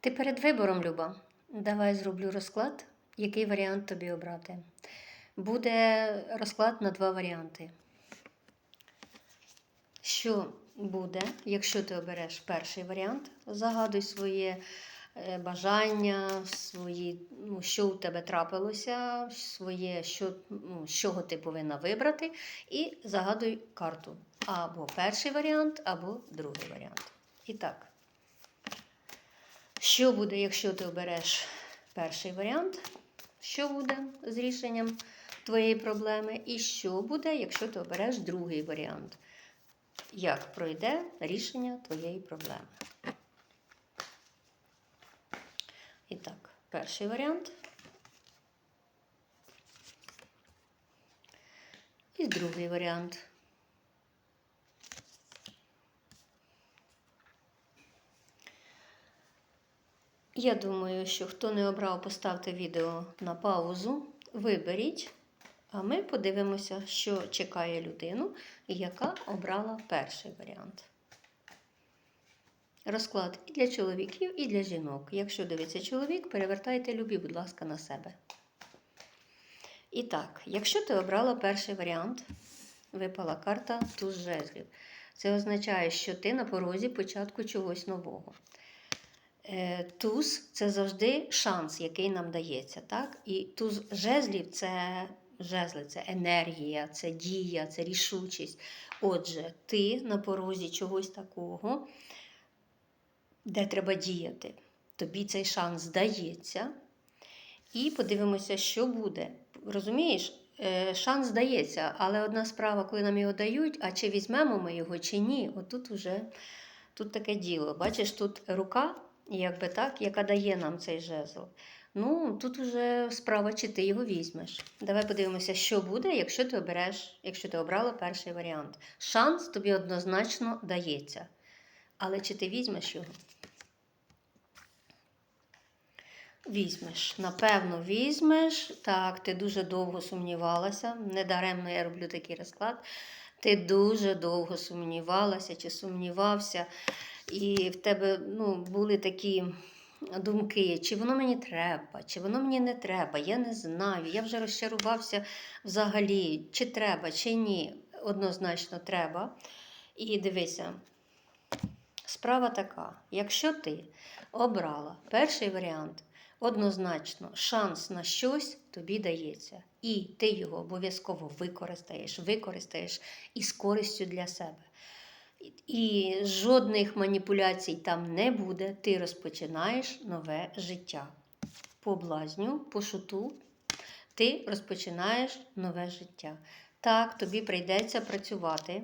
Ти перед вибором, Люба. Давай зроблю розклад, який варіант тобі обрати. Буде розклад на два варіанти. Що буде, якщо ти обереш перший варіант, загадуй своє е, бажання, свої, ну, що у тебе трапилося, своє, що, ну, з чого ти повинна вибрати, і загадуй карту. Або перший варіант, або другий варіант. І так. Що буде, якщо ти обереш перший варіант? Що буде з рішенням твоєї проблеми? І що буде, якщо ти обереш другий варіант? Як пройде рішення твоєї проблеми? І так, перший варіант. І другий варіант. Я думаю, що хто не обрав, поставте відео на паузу, виберіть, а ми подивимося, що чекає людину, яка обрала перший варіант. Розклад і для чоловіків, і для жінок. Якщо дивиться чоловік, перевертайте любі, будь ласка, на себе. І так, якщо ти обрала перший варіант, випала карта туз жезлів. Це означає, що ти на порозі початку чогось нового. Е, Туз це завжди шанс, який нам дається. так? І туз жезлів це жезли, це енергія, це дія, це рішучість. Отже, ти на порозі чогось такого, де треба діяти. Тобі цей шанс дається. І подивимося, що буде. Розумієш, Е, шанс дається, але одна справа, коли нам його дають, а чи візьмемо ми його, чи ні, отут вже тут таке діло. Бачиш, тут рука, якби так, яка дає нам цей жезл. Ну, тут вже справа, чи ти його візьмеш. Давай подивимося, що буде, якщо ти обереш, якщо ти обрала перший варіант. Шанс тобі однозначно дається. Але чи ти візьмеш його? Візьмеш, напевно, візьмеш. Так, ти дуже довго сумнівалася. Недаремно я роблю такий розклад. Ти дуже довго сумнівалася чи сумнівався, і в тебе ну, були такі думки, чи воно мені треба, чи воно мені не треба. Я не знаю. Я вже розчарувався взагалі, чи треба, чи ні. Однозначно треба. І дивися, справа така: якщо ти обрала перший варіант, однозначно шанс на щось тобі дається. І ти його обов'язково використаєш, використаєш із користю для себе. І жодних маніпуляцій там не буде. Ти розпочинаєш нове життя. По блазню, по шуту, ти розпочинаєш нове життя. Так, тобі прийдеться працювати.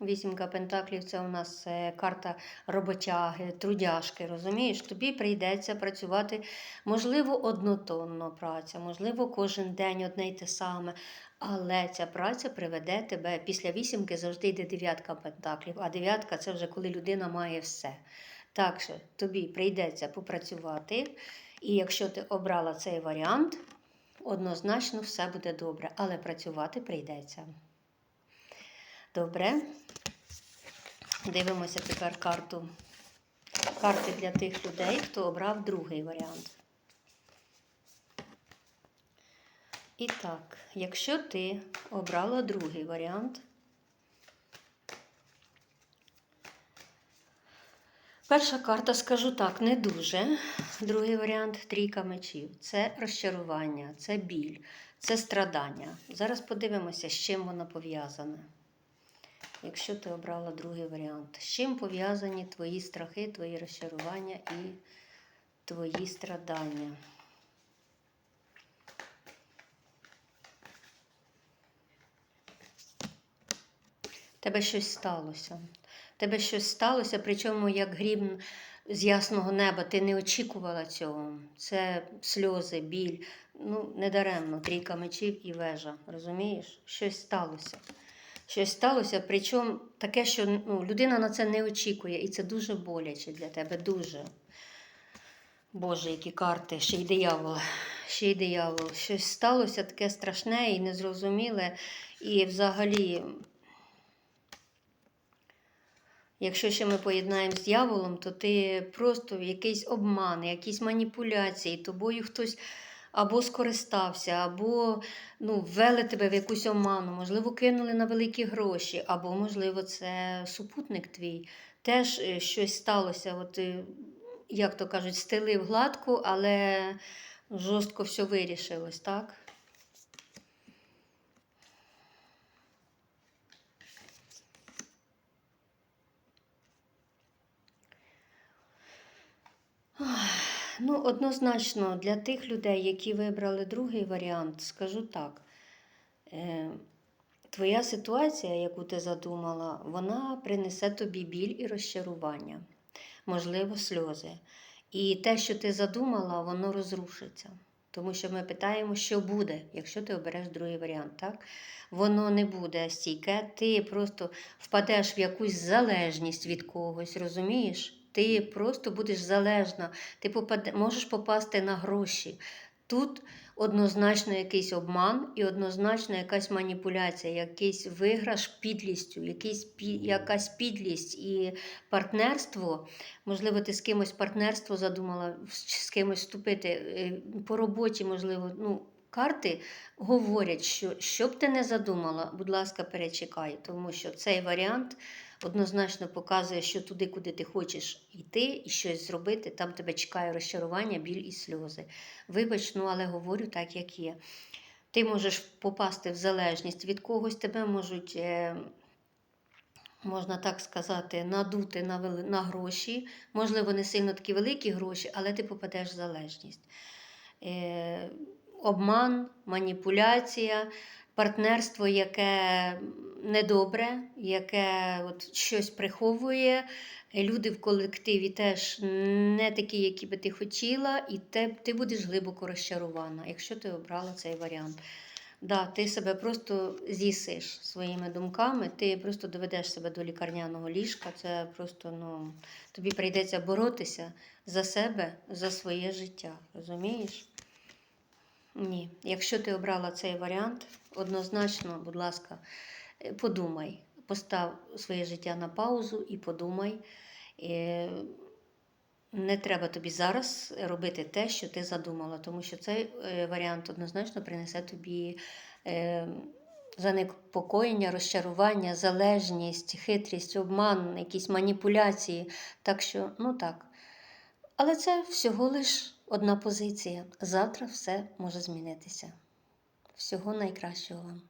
Вісімка пентаклів це у нас е, карта роботяги, трудяшки. Розумієш, тобі прийдеться працювати, можливо, однотонно праця, можливо, кожен день одне й те саме. Але ця праця приведе тебе після вісімки завжди йде дев'ятка пентаклів, а дев'ятка це вже коли людина має все. Так що тобі прийдеться попрацювати, і якщо ти обрала цей варіант, однозначно все буде добре, але працювати прийдеться. Добре. Дивимося тепер карту. Карти для тих людей, хто обрав другий варіант. І так, якщо ти обрала другий варіант, перша карта, скажу так, не дуже. Другий варіант трійка мечів. Це розчарування, це біль, це страдання. Зараз подивимося, з чим воно пов'язане. Якщо ти обрала другий варіант, з чим пов'язані твої страхи, твої розчарування і твої страдання? Тебе щось сталося. Тебе щось сталося, причому як грім з ясного неба, ти не очікувала цього. Це сльози, біль. Ну, недаремно, трійка мечів і вежа. Розумієш? Щось сталося. Щось сталося, причому таке, що ну, людина на це не очікує, і це дуже боляче для тебе. Дуже. Боже, які карти, ще й диявол, ще й диявол. Щось сталося таке страшне і незрозуміле. І взагалі Якщо ще ми поєднаємо з дьяволом, то ти просто якийсь обман, якісь маніпуляції, тобою хтось або скористався, або ну, ввели тебе в якусь оману, можливо, кинули на великі гроші, або, можливо, це супутник твій. Теж е, щось сталося, от, е, як то кажуть, стелив гладко, але жорстко все вирішилось, так? Ну, однозначно, для тих людей, які вибрали другий варіант, скажу так. Е, твоя ситуація, яку ти задумала, вона принесе тобі біль і розчарування, можливо, сльози. І те, що ти задумала, воно розрушиться. Тому що ми питаємо, що буде, якщо ти обереш другий варіант. так? Воно не буде стійке, ти просто впадеш в якусь залежність від когось, розумієш? Ти просто будеш залежна, ти попаде, можеш попасти на гроші. Тут однозначно якийсь обман і однозначно якась маніпуляція, якийсь виграш підлістю, якийсь, пі- якась підлість і партнерство. Можливо, ти з кимось партнерство задумала, з кимось вступити е, по роботі, можливо, ну. Карти говорять, що що б ти не задумала, будь ласка, перечекай, тому що цей варіант однозначно показує, що туди, куди ти хочеш йти і щось зробити, там тебе чекає розчарування, біль і сльози. Вибач, ну але говорю так, як є. Ти можеш попасти в залежність від когось, тебе можуть. Е, Можна так сказати, надути на на гроші. Можливо, не сильно такі великі гроші, але ти попадеш в залежність. Е, обман, маніпуляція, партнерство, яке недобре, яке от щось приховує. Люди в колективі теж не такі, які би ти хотіла, і те, ти будеш глибоко розчарована, якщо ти обрала цей варіант. Да, ти себе просто з'їсиш своїми думками, ти просто доведеш себе до лікарняного ліжка. Це просто ну, тобі прийдеться боротися за себе, за своє життя. Розумієш? Ні. Якщо ти обрала цей варіант, однозначно, будь ласка, е, подумай, постав своє життя на паузу і подумай. Е, Не треба тобі зараз робити те, що ти задумала, тому що цей е, варіант однозначно принесе тобі занепокоєння, розчарування, залежність, хитрість, обман, якісь маніпуляції. Так що, ну так. Але це всього лиш одна позиція. Завтра все може змінитися. Всього найкращого вам.